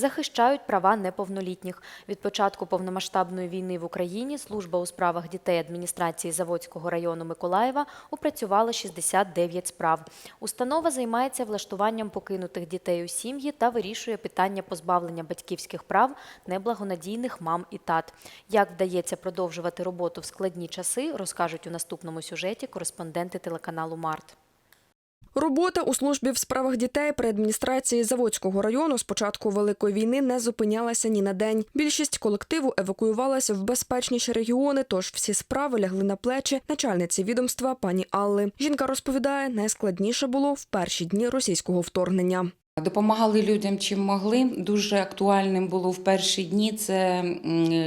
захищають права неповнолітніх. Від початку повномасштабної війни в Україні служба у справах дітей адміністрації Заводського району Миколаєва опрацювала 69 справ. Установа займається влаштуванням покинутих дітей у сім'ї та вирішує питання позбавлення батьківських прав неблагонадійних мам і тат. Як вдається продовжувати роботу в складні часи, розкажуть у наступному сюжеті кореспонденти телеканалу Март. Робота у службі в справах дітей при адміністрації Заводського району з початку Великої війни не зупинялася ні на день. Більшість колективу евакуювалася в безпечніші регіони, тож всі справи лягли на плечі начальниці відомства пані Алли. Жінка розповідає, найскладніше було в перші дні російського вторгнення. Допомагали людям чим могли. Дуже актуальним було в перші дні. Це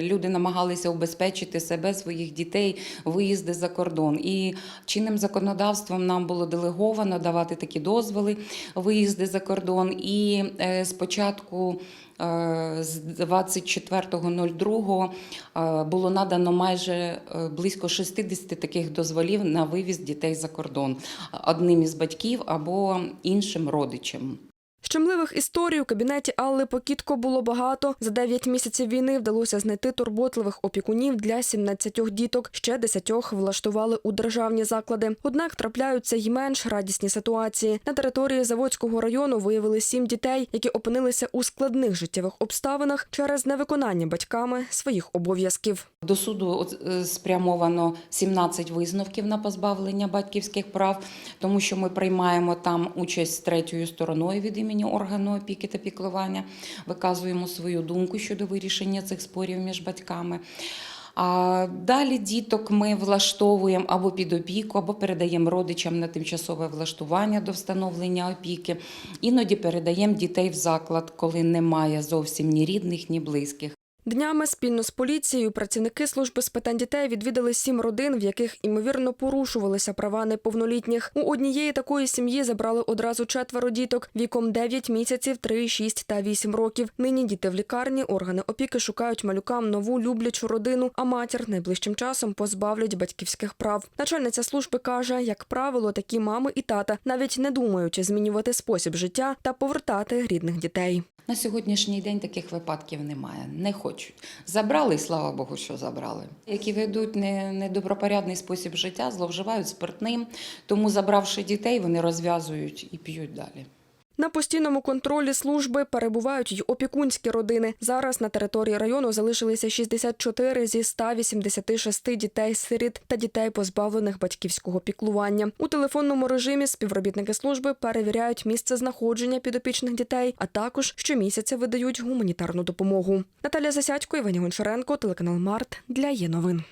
люди намагалися убезпечити себе, своїх дітей, виїзди за кордон. І чинним законодавством нам було делеговано давати такі дозволи, виїзди за кордон. І е, спочатку. е, З 24.02 е, було надано майже близько 60 таких дозволів на вивіз дітей за кордон одним із батьків або іншим родичем. Щемливих історій у кабінеті Алли Покітко було багато. За 9 місяців війни вдалося знайти турботливих опікунів для 17 діток. Ще 10 влаштували у державні заклади. Однак трапляються й менш радісні ситуації. На території Заводського району виявили сім дітей, які опинилися у складних життєвих обставинах через невиконання батьками своїх обов'язків. До суду е, спрямовано 17 висновків на позбавлення батьківських прав, тому що ми приймаємо там участь третьою стороною від імені органу опіки та піклування, виказуємо свою думку щодо вирішення цих спорів між батьками. А далі діток ми влаштовуємо або під опіку, або передаємо родичам на тимчасове влаштування до встановлення опіки. Іноді передаємо дітей в заклад, коли немає зовсім ні рідних, ні близьких. Днями спільно з поліцією працівники служби з питань дітей відвідали сім родин, в яких імовірно порушувалися права неповнолітніх. У однієї такої сім'ї забрали одразу четверо діток віком 9 місяців, 3, 6 та 8 років. Нині діти в лікарні, органи опіки шукають малюкам нову люблячу родину, а матір найближчим часом позбавлять батьківських прав. Начальниця служби каже, як правило, такі мами і тата навіть не думають змінювати спосіб життя та повертати рідних дітей. На сьогоднішній день таких випадків немає. Не хочуть. Забрали, і слава Богу, що забрали. Які ведуть недобропорядний спосіб життя, зловживають спиртним, тому, забравши дітей, вони розв'язують і п'ють далі. На постійному контролі служби перебувають й опікунські родини. Зараз на території району залишилися 64 зі 186 дітей-сиріт та дітей, позбавлених батьківського піклування. У телефонному режимі співробітники служби перевіряють місце знаходження підопічних дітей, а також щомісяця видають гуманітарну допомогу. Наталя Засядько, Івані Гончаренко, телеканал Март для є новин.